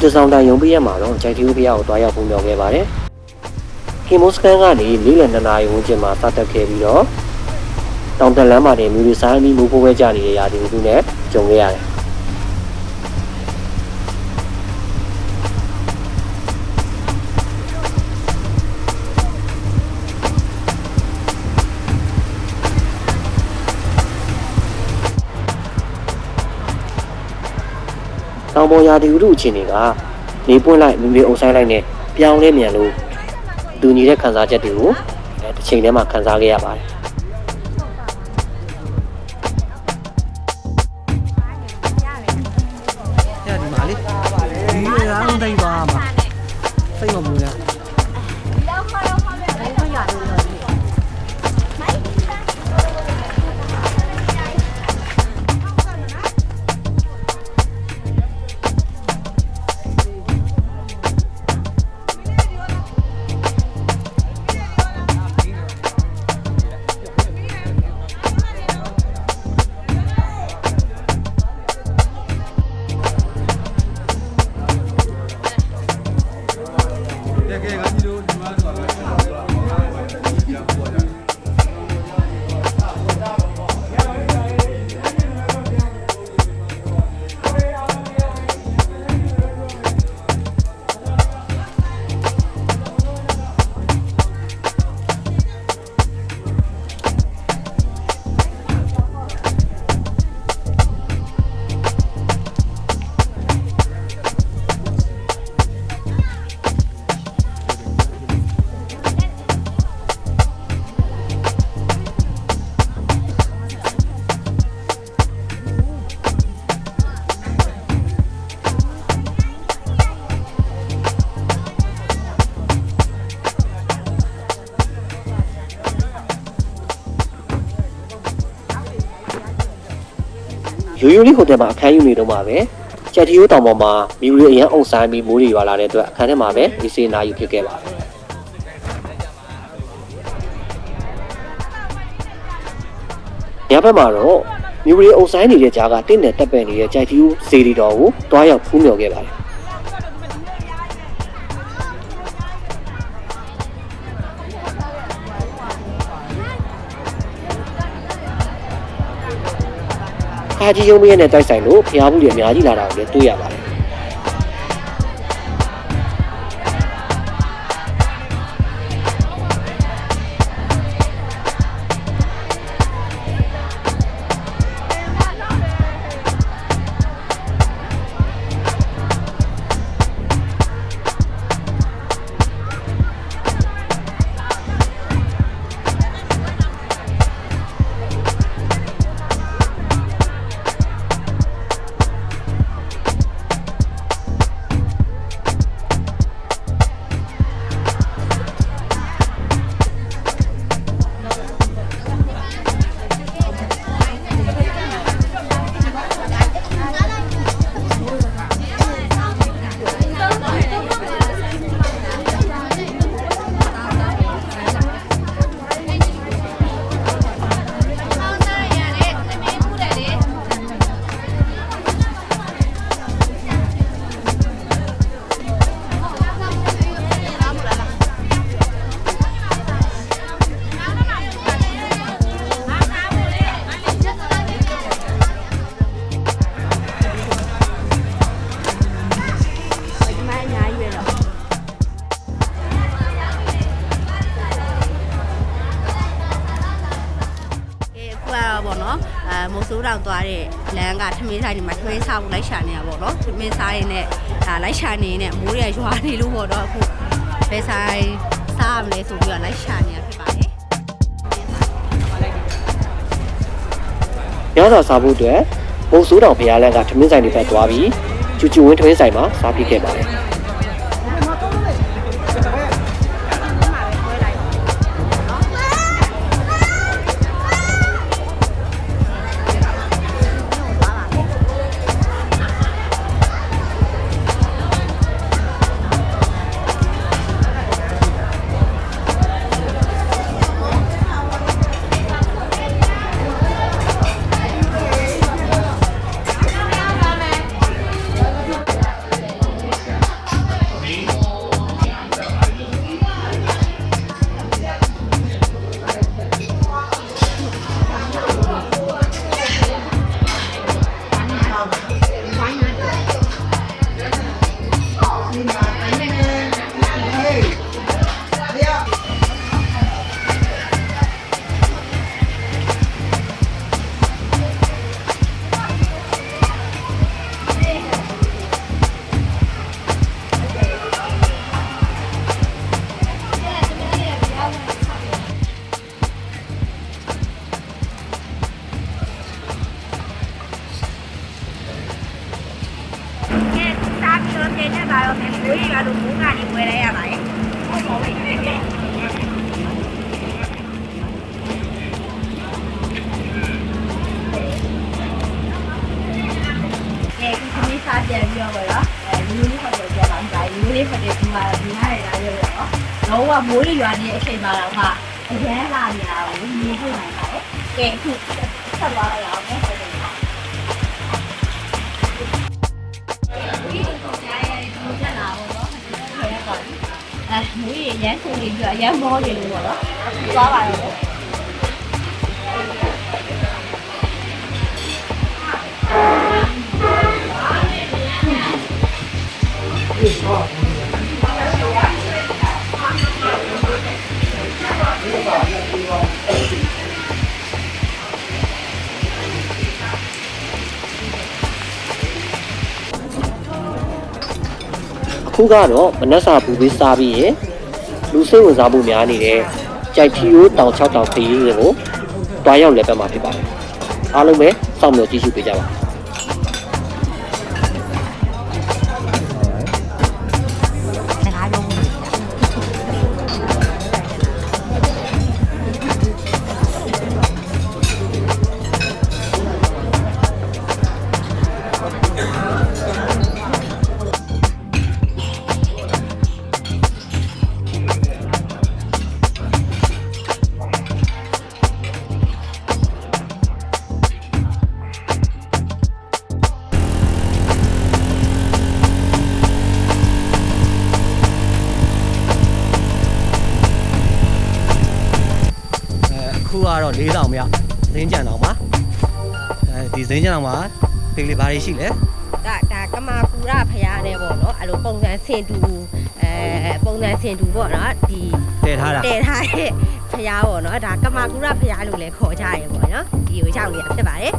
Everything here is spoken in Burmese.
ဒီတစောင်းတန်ရုံပြရက်မှာတော့ကြိုက်တီဦးဘုရားကိုတွားရောက်ပုံပြောခဲ့ပါတယ်။ကင်မိုစကန်ကနေလေးလ2နာရီဝန်းကျင်မှာစတက်ခဲ့ပြီးတော့တောင်တလန်းမှာတင်မြူရီဆိုင်ပြီးမူဖိုးပဲကြနေတဲ့ရာသီဥတုနဲ့ကြုံခဲ့ရတယ် တောင်ပေါ်ရာသီဥတုအခြေအနေကနေပွင့်လိုက်မြူရီအုပ်ဆိုင်လိုက်နဲ့ပြောင်းလဲမြန်လို့ဒူညီတဲ့ခန်းစားချက်တွေကိုအဲတစ်ချိန်တည်းမှာခန်းစားခဲ့ရပါတယ် ရိုးရိုးလေးဟိုတယ်မှာအခန်းယူနေတော့မှာပဲကြက်တီယိုးတောင်ပေါ်မှာမြူရီအရန်အုပ်ဆိုင်ပြီးမိုးတွေရွာလာတဲ့အတွက်အခန်းထဲမှာပဲဒီစေနာယူဖြစ်ခဲ့ပါတယ်ညဘက်မှာတော့မြူရီအုပ်ဆိုင်နေတဲ့ကြားကတင့်တယ်တက်ပယ်နေတဲ့ကြက်တီယိုးစေရီတော်ကိုတွားရောက်ဖူးမြော်ခဲ့ပါတယ် ခါကြီးရုံးမရနဲ့တိုက်ဆိုင်လို့ဖျားမှုတွေအများကြီးလာတာကိုလည်းတွေ့ရပါတယ် အခုကတော့ဗောနော်အဲမိုးဆိုးတောင်သွားတဲ့လမ်းကထမင်းဆိုင်ဒီမှာထမင်းစားဖို့လိုက်ရှာနေတာဗောနော်ထမင်းစားရင်းနဲ့ဒါလိုက်ရှာနေနဲ့မိုးရရွာနေလို့ဗောတော့အခုဘယ်ဆိုင်စားရမလဲဆိုပြီးတော့လိုက်ရှာနေတာဖြစ်ပါတယ်ညစာစားဖို့အတွက်မုံဆိုးတောင်ဖျားလန်းကထမင်းဆိုင်တွေဘက်သွားပြီးကျူကျူဝင်းထမင်းဆိုင်မှာစားဖြစ်ခဲ့ပါတယ် န်နဲ့ပါတော့မယ်မိုးရီကတော့မိုးကနေဝယ်လိုက်ရပါတယ်ဟုတ်ပါဘူးအဲဒီနေ့စားပြန်ပြီးတော့ပေါ့နော်အဲဒီနေ့ဟိုတယ်ပြန်လာတာဒီနေ့ဟိုတယ်ဒီမှာဒီနားရတာရောပေါ့နော်တော့ကမိုးရီရွာနေတဲ့အချိန်မှာတော့ကအရန်လာနေတာကိုမြင်ဖို့နိုင်ပါတယ်ကဲအခုဆက်သွားလိုက်အောင် မယ်ဟုတ်တယ်အဲမူရရန်ဆိုနေ ခုကတော့မနက်စာပူပေးစားပြီးရင်လူစိတ်ဝင်စားမှုများနေတဲ့ကြိုက်ထီယိုးတောင်6တောင်ခရီးစဉ်ကိုတွားရောက်လည်းပတ်မှာဖြစ်ပါတယ်အားလုံးပဲစောင့်မျှော်ကြည့်ရှုပေးကြပါ ခုကတော့၄တောင်မြောက်ဇင်းကြံတောင်ပါအဲဒီဇင်းကြံတောင်မှာဖေးလေးဘာတွေရှိလဲဒါဒါကမာကူရဖရားနဲ့ပေါ့နော်အဲ့လိုပုံစံဆင်တူအဲပုံစံဆင်တူပေါ့နော်ဒီတည်ထားတာတည်ထားတဲ့ဖရားပေါ့နော်ဒါကမာကူရဖရားလို့လည်းခေါ်ကြရပေါ့နော်ဒီကိုရောက်နေတာဖြစ်ပါတယ်